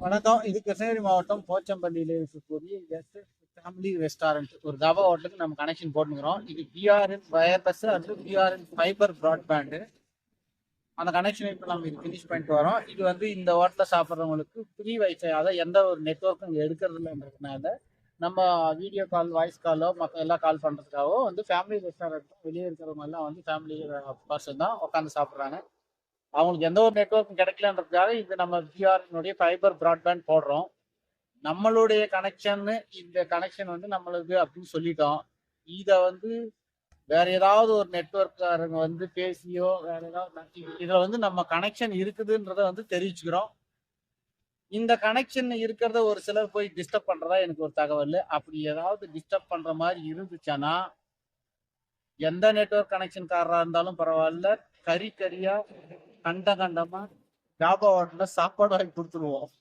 வணக்கம். இது கிருஷ்ணகிரி மாவட்டம் போச்சம்பள்ளியில் இருக்கக்கூடிய எஸ் ஃபேமிலி ரெஸ்டாரண்ட் ஒரு தவா ஹோட்டலுக்கு நம்ம கனெக்ஷன் போட்டுக்கிறோம் இது பிஆர்என் வயர்லெஸ் அது பிஆர்என் ஃபைபர் ப்ராட்பேண்டு அந்த கனெக்ஷன் இப்போ நம்ம இது ஃபினிஷ் பண்ணிட்டு வரோம். இது வந்து இந்த ஹோட்டலில் சாப்பிட்றவங்களுக்கு ஃப்ரீ வைஃபை அதாவது எந்த ஒரு நெட்ஒர்க்கும் இங்கே எடுக்கிறது இல்லைன்றதுனால நம்ம வீடியோ கால் வாய்ஸ் காலோ மற்ற எல்லாம் கால் பண்ணுறதுக்காகவோ வந்து ஃபேமிலி ரெஸ்டாரண்ட் வெளியே இருக்கிறவங்க எல்லாம் வந்து ஃபேமிலி பர்சன் தான் உட்காந்து சாப்பிட்றாங்க. அவங்களுக்கு எந்த ஒரு நெட்ஒர்க்கும் கிடைக்கலன்றதுக்காக இது நம்ம விஆர்னுடைய ஃபைபர் ப்ராட்பேண்ட் போடுறோம். நம்மளுடைய கனெக்ஷன்னு இந்த கனெக்ஷன் வந்து நம்மளுக்கு அப்படின்னு சொல்லிட்டோம். இதை வந்து வேற ஏதாவது ஒரு நெட்ஒர்க்காரங்க வந்து பேசியோ வேற ஏதாவது இதுல வந்து நம்ம கனெக்ஷன் இருக்குதுன்றத வந்து தெரிவிச்சுக்கிறோம். இந்த கனெக்ஷன் இருக்கிறத ஒரு சிலர் போய் டிஸ்டர்ப் பண்றதா எனக்கு ஒரு தகவல். அப்படி ஏதாவது டிஸ்டர்ப் பண்ற மாதிரி இருந்துச்சுன்னா எந்த நெட்ஒர்க் கனெக்ஷன்காரராக இருந்தாலும் பரவாயில்ல. கறி கறியா கண்ட கண்டமா ஞாபகம் சாப்பாடு வாங்கி கொடுத்துருவோம்.